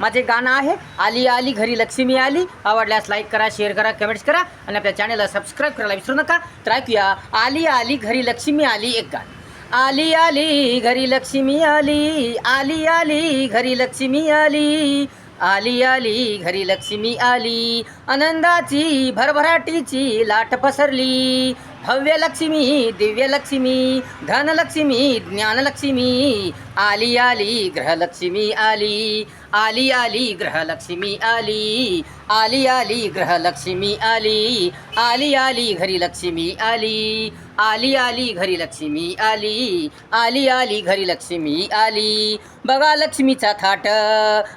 माझे गाणं आहे आली आली घरी लक्ष्मी आली. आवडल्यास लाईक करा शेअर करा कमेंट्स करा आणि आपल्या चॅनलला सबस्क्राईब करायला विसरू नका. तर ऐकूया आली आली घरी लक्ष्मी आली एक गाणं. आली आली घरी लक्ष्मी आली आली आली घरी लक्ष्मी आली. आली आली घरी लक्ष्मी आली. आनंदाची भरभराटीची लाट पसरली. भव्य लक्ष्मी दिव्य लक्ष्मी धनलक्ष्मी ज्ञानलक्ष्मी. आली आली ग्रहलक्ष्मी आली. आली आली ग्रहलक्ष्मी आली. आली आली ग्रहलक्ष्मी आली. आली आली घरी लक्ष्मी आली. आली आली घरी लक्ष्मी आली. आली आली घरी लक्ष्मी आली. बघा लक्ष्मीचा थाट.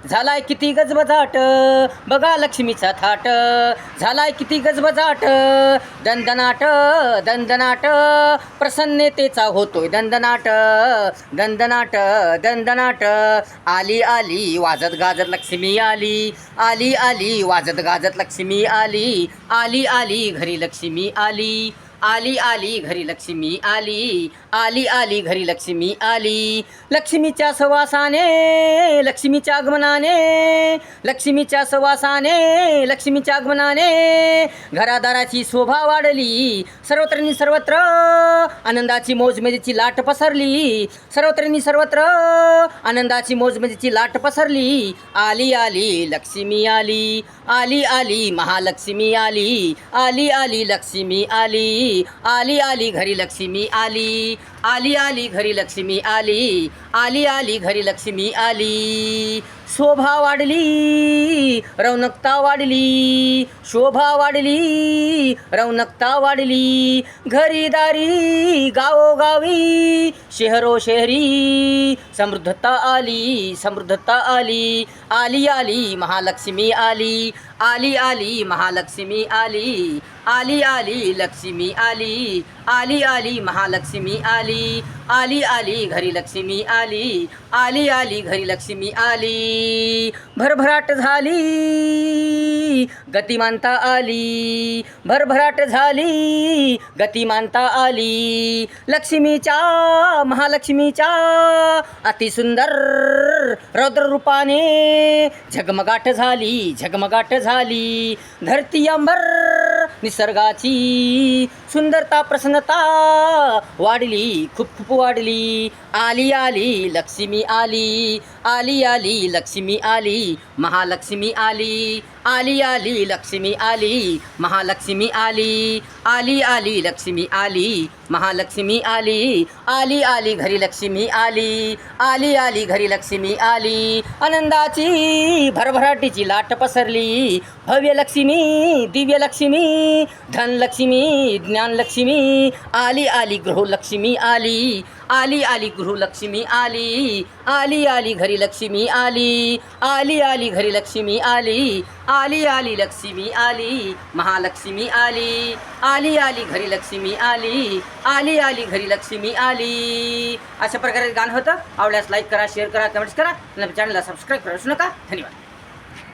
झालाय किती गजबजाट. बघा लक्ष्मीचा थाट. झालाय किती गजबजाट. दंदनाट दंदनाट. प्रसन्नतेचा होतोय दंदनाट. दंदनाट दंदनाट. आली आली वाजत गाजत लक्ष्मी आली. आली आली वाजत गाजत लक्ष्मी आली. आली आली घरी लक्ष्मी आली. आली आली घरी लक्ष्मी आली आली आली घरी लक्ष्मी आली. लक्ष्मीच्या सवासाने लक्ष्मीच्या आगमनाने लक्ष्मीच्या सवासाने लक्ष्मीच्या आगमनाने घरादाराची शोभा वाढली. सर्वत्रनी सर्वत्र आनंदाची मोजमजेची लाट पसरली. सर्वत्रनी सर्वत्र आनंदाची मोजमजेची लाट पसरली. आली आली लक्ष्मी आली आली आली महालक्ष्मी आली आली आली लक्ष्मी आली. आली आली घरी लक्ष्मी आली आली आली घरी लक्ष्मी आली आली आली घरी लक्ष्मी आली. शोभा वाढली रौनकता वाढली शोभा वाढली रौनकता वाढली. घरी दारी गावोगावी शहरो शहरी समृद्धता आली समृद्धता आली. आली आली महालक्ष्मी आली. आली आली महालक्ष्मी आली. आली आली लक्ष्मी आली. आली आली महालक्ष्मी आली. आली आली घरी लक्ष्मी आली. आली आली घरी लक्ष्मी आली. भरभराट झाली गतिमानता आली. भरभराट झाली गतिमानता आली. लक्ष्मीच्या महालक्ष्मीच्या अतिसुंदर रौद्र रूपाने झगमगाट झाली झगमगाट झाली. धरती अंबर निसर्गाची सुंदरता प्रसन्नता वाढली खूप खूप वाढली. आली आली लक्ष्मी आली. आली आली लक्ष्मी आली. महालक्ष्मी आली. आली आली लक्ष्मी आली महालक्ष्मी आली आली आली लक्ष्मी आली महालक्ष्मी आली आली आली घरी लक्ष्मी आली आली आली घरी लक्ष्मी आली आनंदाची भरभराटीची लाट पसरली भव्य लक्ष्मी दिव्य लक्ष्मी धनलक्ष्मी ज्ञानलक्ष्मी आली आली गृहलक्ष्मी आली आली आली गृहलक्ष्मी आली आली आली घरी लक्ष्मी आली आली आली घरी लक्ष्मी आली आली आली लक्ष्मी आली महालक्ष्मी आली आली आली घरी लक्ष्मी आली आली आली घरी लक्ष्मी आली. अशा प्रकारे गाणं होतं. आवडल्यास लाईक करा शेअर करा कमेंट्स करा. चॅनलला सबस्क्राईब करू नका. धन्यवाद.